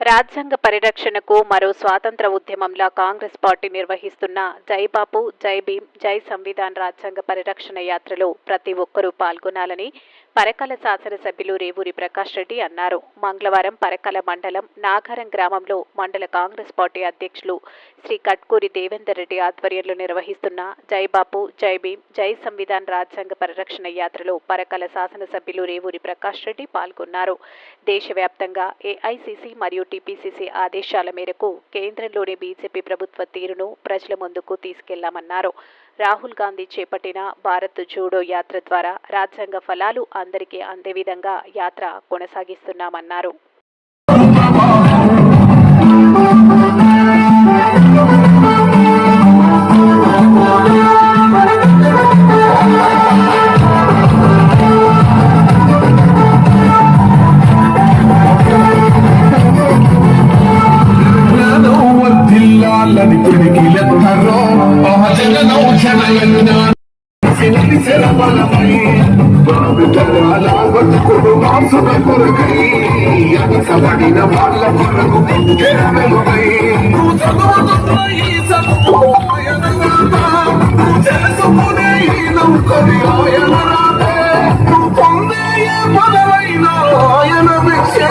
రాజ్యాంగ పరిరక్షణకు మరో స్వాతంత్ర ఉద్యమంలా కాంగ్రెస్ పార్టీ నిర్వహిస్తున్న జై బాపు జై భీమ్ జై సంవిధాన్ రాజ్యాంగ పరిరక్షణ యాత్రలో ప్రతి ఒక్కరూ పాల్గొనాలని పరకాల శాసనసభ్యులు రేవూరి ప్రకాష్ రెడ్డి అన్నారు. మంగళవారం పరకాల మండలం నాగారం గ్రామంలో మండల కాంగ్రెస్ పార్టీ అధ్యక్షులు శ్రీ కట్కూరి దేవేందర్ రెడ్డి ఆధ్వర్యంలో నిర్వహిస్తున్న జై బాపు జై భీమ్ జై సంవిధాన్ రాజ్యాంగ పరిరక్షణ యాత్రలో పరకాల శాసనసభ్యులు రేవూరి ప్రకాష్ రెడ్డి పాల్గొన్నారు. దేశవ్యాప్తంగా ఏఐసిసి మరియు టీపీసీసీ ఆదేశాల మేరకు కేంద్రంలోని బీజేపీ ప్రభుత్వ తీరును ప్రజల ముందుకు తీసుకెళ్ళామన్నారు. రాహుల్ గాంధీ చేపట్టిన భారత్ జూడో యాత్ర ద్వారా రాజ్యాంగ ఫలాలు అందరికీ అందే విధంగా యాత్ర కొనసాగిస్తున్నామన్నారు. మహజననౌ జనయజ్ఞాన శిల్పి శరబలమై బతుకుడు మాసుల కొరకై వాళ్ళ కొరకు నువ్వు చదువుతున్న ఈ చదువు ఆయన చేసుకునే ఈ నౌకరి ఆయన రాతే, నువ్వు పొందే ఆయన భిక్షే.